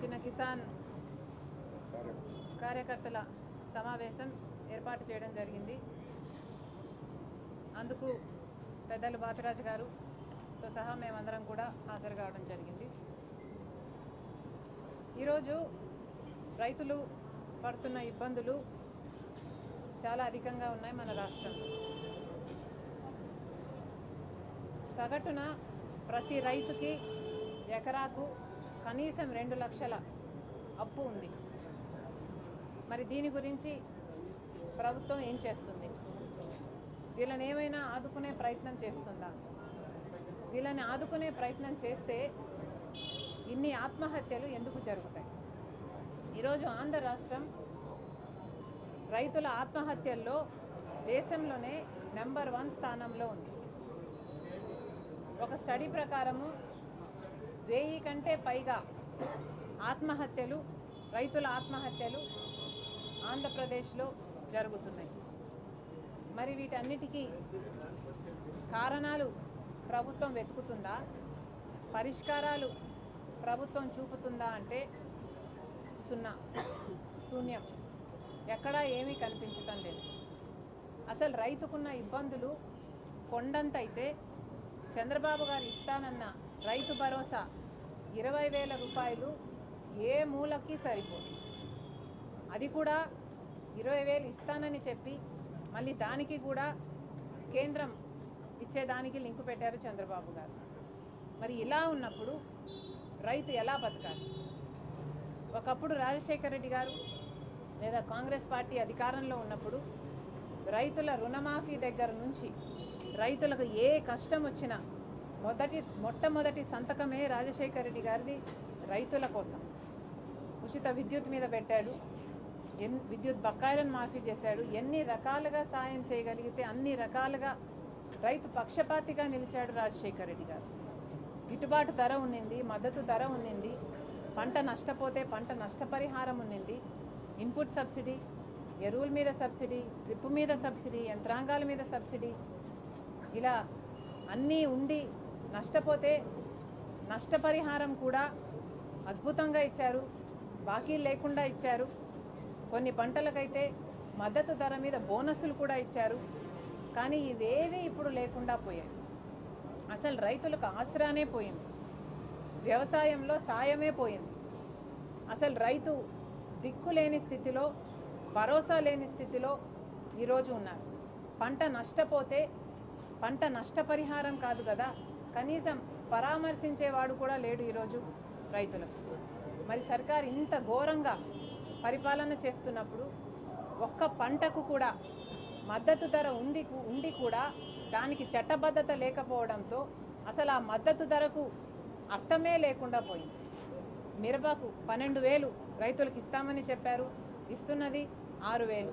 చిన్న కిసాన్ కార్యకర్తల సమావేశం ఏర్పాటు చేయడం జరిగింది. అందుకు పెద్దలు బాపిరాజు గారుతో సహా మేమందరం కూడా హాజరు కావడం జరిగింది. ఈరోజు రైతులు పడుతున్న ఇబ్బందులు చాలా అధికంగా ఉన్నాయి మన రాష్ట్రంలో. సగటున ప్రతి రైతుకి ఎకరాకు కనీసం రెండు లక్షల అప్పు ఉంది. మరి దీని గురించి ప్రభుత్వం ఏం చేస్తుంది? వీళ్ళని ఏమైనా ఆదుకునే ప్రయత్నం చేస్తుందా? వీళ్ళని ఆదుకునే ప్రయత్నం చేస్తే ఇన్ని ఆత్మహత్యలు ఎందుకు జరుగుతాయి? ఈరోజు ఆంధ్ర రాష్ట్రం రైతుల ఆత్మహత్యల్లో దేశంలోనే నెంబర్ వన్ స్థానంలో ఉంది. ఒక స్టడీ ప్రకారము వెయ్యి కంటే పైగా ఆత్మహత్యలు రైతుల ఆత్మహత్యలు ఆంధ్రప్రదేశ్లో జరుగుతున్నాయి. మరి వీటన్నిటికీ కారణాలు ప్రభుత్వం వెతుకుతుందా? పరిష్కారాలు ప్రభుత్వం చూపుతుందా అంటే సున్నా శూన్యం. ఎక్కడా ఏమీ కనిపించటం లేదు. అసలు రైతుకున్న ఇబ్బందులు కొండంతైతే చంద్రబాబు గారు ఇస్తానన్న రైతు భరోసా ఇరవై వేల రూపాయలు ఏ మూలకి సరిపోదు. అది కూడా ఇరవై వేలు ఇస్తానని చెప్పి మళ్ళీ దానికి కూడా కేంద్రం ఇచ్చేదానికి లింకు పెట్టారు చంద్రబాబు గారు. మరి ఇలా ఉన్నప్పుడు రైతు ఎలా బతకాలి? ఒకప్పుడు రాజశేఖర రెడ్డి గారు లేదా కాంగ్రెస్ పార్టీ అధికారంలో ఉన్నప్పుడు రైతుల రుణమాఫీ దగ్గర నుంచి రైతులకు ఏ కష్టం వచ్చినా మొదటి మొట్టమొదటి సంతకమే రాజశేఖర రెడ్డి గారిది రైతుల కోసం. ఉచిత విద్యుత్ మీద పెట్టాడు. ఎన్ విద్యుత్ బకాయిలను మాఫీ చేశాడు. ఎన్ని రకాలుగా సాయం చేయగలిగితే అన్ని రకాలుగా రైతు పక్షపాతిగా నిలిచాడు రాజశేఖర రెడ్డి గారు. గిట్టుబాటు ధర ఉన్నింది మద్దతు ధర ఉన్నింది పంట నష్టపోతే పంట నష్టపరిహారం ఉన్నింది ఇన్పుట్ సబ్సిడీ ఎరువుల మీద సబ్సిడీ డ్రిప్ మీద సబ్సిడీ యంత్రాంగాల మీద సబ్సిడీ ఇలా అన్నీ ఉండి నష్టపోతే నష్టపరిహారం కూడా అద్భుతంగా ఇచ్చారు. బాకీ లేకుండా ఇచ్చారు. కొన్ని పంటలకైతే మద్దతు ధర మీద బోనస్సులు కూడా ఇచ్చారు. కానీ ఇవేవీ ఇప్పుడు లేకుండా పోయాయి. అసలు రైతులకు ఆసరానే పోయింది. వ్యవసాయంలో సాయమే పోయింది. అసలు రైతు దిక్కు లేని స్థితిలో భరోసా లేని స్థితిలో ఈరోజు ఉన్నారు. పంట నష్టపోతే పంట నష్టపరిహారం కాదు కదా? కనీసం పరామర్శించేవాడు కూడా లేడు ఈరోజు రైతులకు. మరి సర్కారు ఇంత ఘోరంగా పరిపాలన చేస్తున్నప్పుడు ఒక్క పంటకు కూడా మద్దతు ధర ఉంది ఉండి కూడా దానికి చట్టబద్ధత లేకపోవడంతో అసలు ఆ మద్దతు ధరకు అర్థమే లేకుండా పోయింది. మిరపకు పన్నెండు వేలు రైతులకు ఇస్తామని చెప్పారు. ఇస్తున్నది ఆరు వేలు.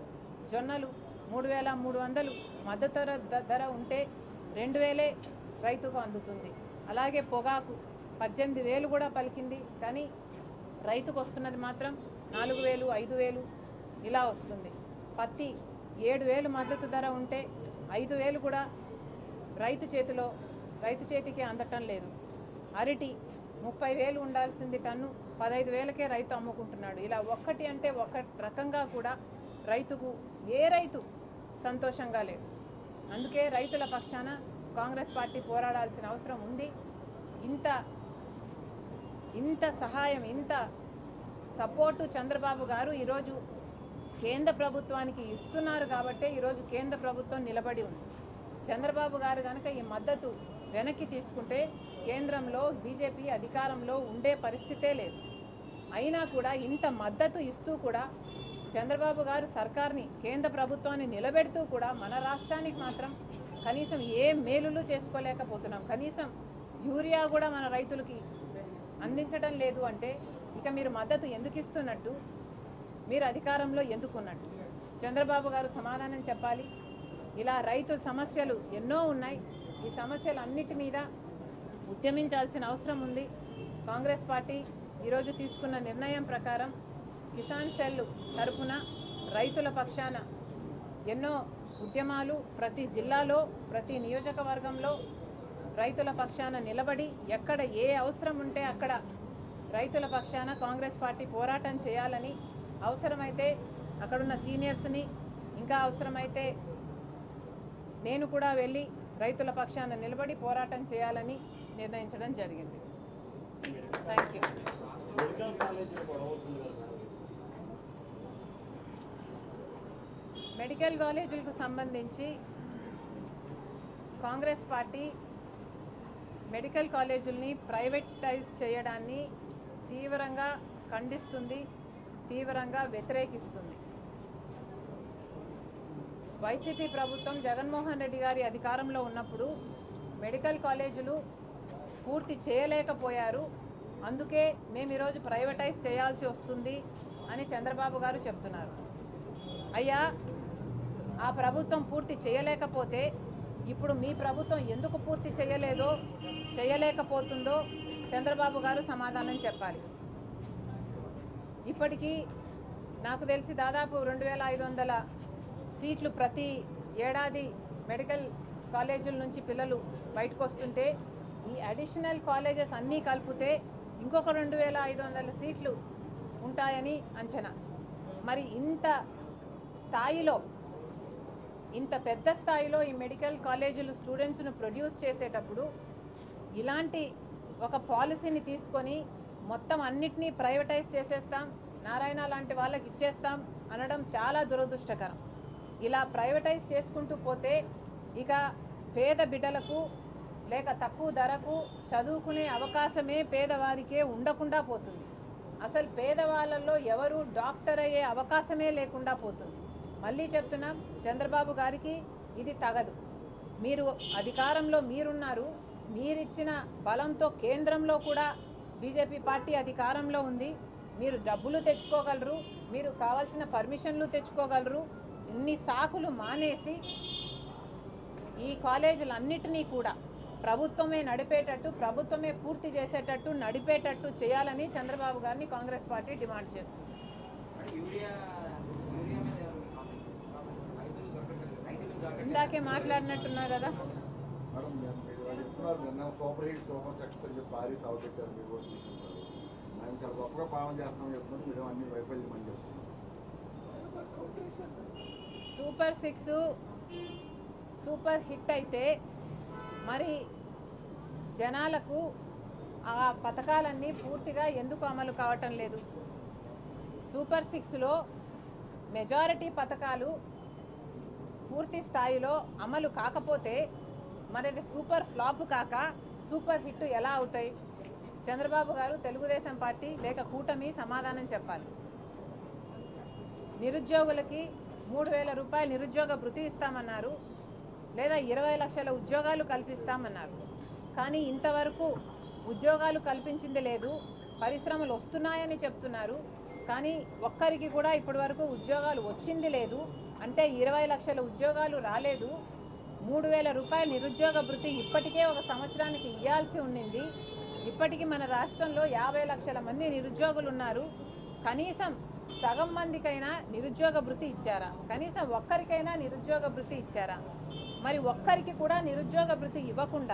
జొన్నలు మూడు వేల మూడు వందలు. మద్దతు ధర ఉంటే రెండు వేలే రైతుకు అందుతుంది. అలాగే పొగాకు పద్దెనిమిది వేలు కూడా పలికింది కానీ రైతుకు వస్తున్నది మాత్రం నాలుగు వేలు ఐదు వేలు ఇలా వస్తుంది. పత్తి ఏడు వేలు మద్దతు ధర ఉంటే ఐదు వేలు కూడా రైతు చేతిలో రైతు చేతికి అందటం లేదు. అరటి ముప్పై వేలు ఉండాల్సింది టన్ను పదహైదు వేలకే రైతు అమ్ముకుంటున్నాడు. ఇలా ఒక్కటి అంటే ఒక రకంగా కూడా రైతుకు ఏ రైతు సంతోషంగా లేడు. అందుకే రైతుల పక్షాన కాంగ్రెస్ పార్టీ పోరాడాల్సిన అవసరం ఉంది. ఇంత ఇంత సహాయం ఇంత సపోర్టు చంద్రబాబు గారు ఈరోజు కేంద్ర ప్రభుత్వానికి ఇస్తున్నారు కాబట్టే ఈరోజు కేంద్ర ప్రభుత్వం నిలబడి ఉంది. చంద్రబాబు గారు కనుక ఈ మద్దతు వెనక్కి తీసుకుంటే కేంద్రంలో బీజేపీ అధికారంలో ఉండే పరిస్థితే లేదు. అయినా కూడా ఇంత మద్దతు ఇస్తూ కూడా చంద్రబాబు గారు సర్కార్ని కేంద్ర ప్రభుత్వాన్ని నిలబెడుతూ కూడా మన రాష్ట్రానికి మాత్రం కనీసం ఏ మేలులు చేసుకోలేకపోతున్నాం. కనీసం యూరియా కూడా మన రైతులకి అందించడం లేదు అంటే ఇక మీరు మద్దతు ఎందుకు ఇస్తున్నట్టు? మీరు అధికారంలో ఎందుకున్నట్టు? చంద్రబాబు గారు సమాధానం చెప్పాలి. ఇలా రైతు సమస్యలు ఎన్నో ఉన్నాయి. ఈ సమస్యలు అన్నిటి మీద ఉద్యమించాల్సిన అవసరం ఉంది. కాంగ్రెస్ పార్టీ ఈరోజు తీసుకున్న నిర్ణయం ప్రకారం కిసాన్ సెల్ తరపున రైతుల పక్షాన ఎన్నో ఉద్యమాలు ప్రతి జిల్లాలో ప్రతి నియోజకవర్గంలో రైతుల పక్షాన నిలబడి ఎక్కడ ఏ అవసరం ఉంటే అక్కడ రైతుల పక్షాన కాంగ్రెస్ పార్టీ పోరాటం చేయాలని అవసరమైతే అక్కడున్న సీనియర్స్ని ఇంకా అవసరమైతే నేను కూడా వెళ్ళి రైతుల పక్షాన నిలబడి పోరాటం చేయాలని నిర్ణయించడం జరిగింది. థ్యాంక్ యూ మెడికల్ కాలేజీలకు సంబంధించి కాంగ్రెస్ పార్టీ మెడికల్ కాలేజీలని ప్రైవేటైజ్ చేయడాన్ని తీవ్రంగా ఖండిస్తుంది తీవ్రంగా వ్యతిరేకిస్తుంది. వైసీపీ ప్రభుత్వం జగన్మోహన్ రెడ్డి గారి అధికారంలో ఉన్నప్పుడు మెడికల్ కాలేజీలు పూర్తి చేయలేకపోయారు. అందుకే మేము ఈరోజు ప్రైవేటైజ్ చేయాల్సి వస్తుంది అని చంద్రబాబు గారు చెప్తున్నారు. అయ్యా ఆ ప్రభుత్వం పూర్తి చేయలేకపోతే ఇప్పుడు మీ ప్రభుత్వం ఎందుకు పూర్తి చేయలేదో చేయలేకపోతుందో చంద్రబాబు గారు సమాధానం చెప్పాలి. ఇప్పటికీ నాకు తెలిసి దాదాపు రెండు వేల ఐదు వందల సీట్లు ప్రతి ఏడాది మెడికల్ కాలేజీల నుంచి పిల్లలు బయటకు వస్తుంటే ఈ అడిషనల్ కాలేజెస్ అన్నీ కలిపితే ఇంకొక రెండు వేల ఐదు వందల సీట్లు ఉంటాయని అంచనా. మరి ఇంత స్థాయిలో ఇంత పెద్ద స్థాయిలో ఈ మెడికల్ కాలేజీలు స్టూడెంట్స్ను ప్రొడ్యూస్ చేసేటప్పుడు ఇలాంటి ఒక పాలసీని తీసుకొని మొత్తం అన్నిటినీ ప్రైవేటైజ్ చేసేస్తాం నారాయణ లాంటి వాళ్ళకి ఇచ్చేస్తాం అనడం చాలా దురదృష్టకరం. ఇలా ప్రైవేటైజ్ చేసుకుంటూ పోతే ఇక పేద బిడ్డలకు లేక తక్కువ ధరకు చదువుకునే అవకాశమే పేదవారికే ఉండకుండా పోతుంది. అసలు పేదవాళ్ళల్లో ఎవరు డాక్టర్ అయ్యే అవకాశమే లేకుండా పోతుంది. మళ్ళీ చెప్తున్నాం చంద్రబాబు గారికి ఇది తగదు. మీరు అధికారంలో మీరున్నారు మీరిచ్చిన బలంతో కేంద్రంలో కూడా బీజేపీ పార్టీ అధికారంలో ఉంది. మీరు డబ్బులు తెచ్చుకోగలరు మీరు కావాల్సిన పర్మిషన్లు తెచ్చుకోగలరు. ఇన్ని సాకులు మానేసి ఈ కాలేజీలన్నిటినీ కూడా ప్రభుత్వమే నడిపేటట్టు ప్రభుత్వమే పూర్తి చేసేటట్టు నడిపేటట్టు చేయాలని చంద్రబాబు గారిని కాంగ్రెస్ పార్టీ డిమాండ్ చేస్తుంది యూరియా యూరియా మీద ఎవరు comment? రైతులు దొరకట్లేదు రైతులు దొరకట్లేదు ఇందాకే మాట్లాడినట్టున్నా కదా. మేడం నేను మీరు వాళ్ళు చెప్తున్నారు నిన్న సూపర్ హిట్ సూపర్ సక్సెస్ అని చెప్పి భారీ సభ పెట్టారు మీరు కూడా తీసుకుంటారు మేము చాలా గొప్పగా పాలన చేస్తామని చెప్తున్నారు మీరు అన్ని వైఫల్యం అని చెప్తున్నారు. సూపర్ సిక్స్ సూపర్ హిట్ అయితే మరి జనాలకు ఆ పథకాలన్నీ పూర్తిగా ఎందుకు అమలు కావటం లేదు. సూపర్ సిక్స్లో మెజారిటీ పథకాలు పూర్తి స్థాయిలో అమలు కాకపోతే మనది సూపర్ ఫ్లాప్ కాక సూపర్ హిట్ ఎలా అవుతాయి? చంద్రబాబు గారు తెలుగుదేశం పార్టీ లేక కూటమి సమాధానం చెప్పాలి. నిరుద్యోగులకి మూడు వేల రూపాయలు నిరుద్యోగ భృతి ఇస్తామన్నారు లేదా ఇరవై లక్షల ఉద్యోగాలు కల్పిస్తామన్నారు. కానీ ఇంతవరకు ఉద్యోగాలు కల్పించింది లేదు పరిశ్రమలు వస్తున్నాయని చెప్తున్నారు. కానీ ఒక్కరికి కూడా ఇప్పటి వరకు ఉద్యోగాలు వచ్చింది లేదు. అంటే ఇరవై లక్షల ఉద్యోగాలు రాలేదు. మూడు వేల రూపాయల నిరుద్యోగ భృతి ఇప్పటికే ఒక సంవత్సరానికి ఇవ్వాల్సి ఉండింది. ఇప్పటికీ మన రాష్ట్రంలో యాభై లక్షల మంది నిరుద్యోగులు ఉన్నారు కనీసం సగం మందికైనా నిరుద్యోగ భృతి ఇచ్చారా? కనీసం ఒక్కరికైనా నిరుద్యోగ భృతి ఇచ్చారా? మరి ఒక్కరికి కూడా నిరుద్యోగ భృతి ఇవ్వకుండా